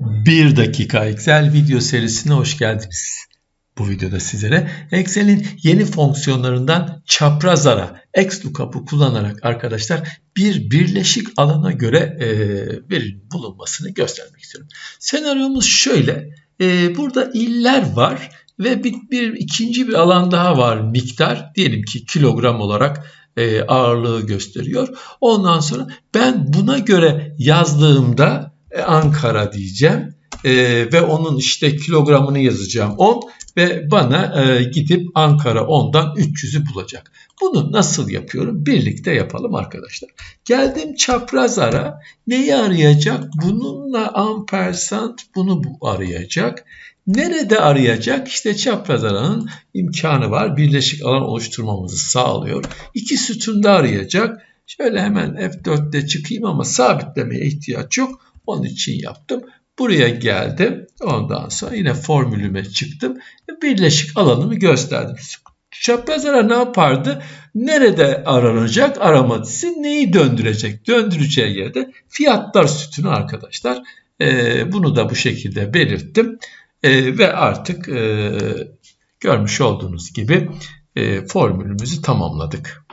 1 dakika Excel video serisine hoş geldiniz. Bu videoda sizlere Excel'in yeni fonksiyonlarından çapraz ara XLOOKUP'u kullanarak arkadaşlar bir birleşik alana göre e, verinin bulunmasını göstermek istiyorum. Senaryomuz şöyle. E, burada iller var ve bir, bir ikinci bir alan daha var miktar. Diyelim ki kilogram olarak e, ağırlığı gösteriyor. Ondan sonra ben buna göre yazdığımda Ankara diyeceğim e, ve onun işte kilogramını yazacağım 10 ve bana e, gidip Ankara 10'dan 300'ü bulacak. Bunu nasıl yapıyorum? Birlikte yapalım arkadaşlar. Geldim çapraz ara. Neyi arayacak? Bununla ampersand bunu bu arayacak. Nerede arayacak? İşte çapraz aranın imkanı var. Birleşik alan oluşturmamızı sağlıyor. İki sütunda arayacak. Şöyle hemen F4'te çıkayım ama sabitlemeye ihtiyaç yok. Onun için yaptım. Buraya geldim. Ondan sonra yine formülüme çıktım. Birleşik alanımı gösterdim. Çapraz ara ne yapardı? Nerede aranacak arama dizisi neyi döndürecek? Döndüreceği yerde fiyatlar sütunu arkadaşlar. Ee, bunu da bu şekilde belirttim. Ee, ve artık e, görmüş olduğunuz gibi e, formülümüzü tamamladık.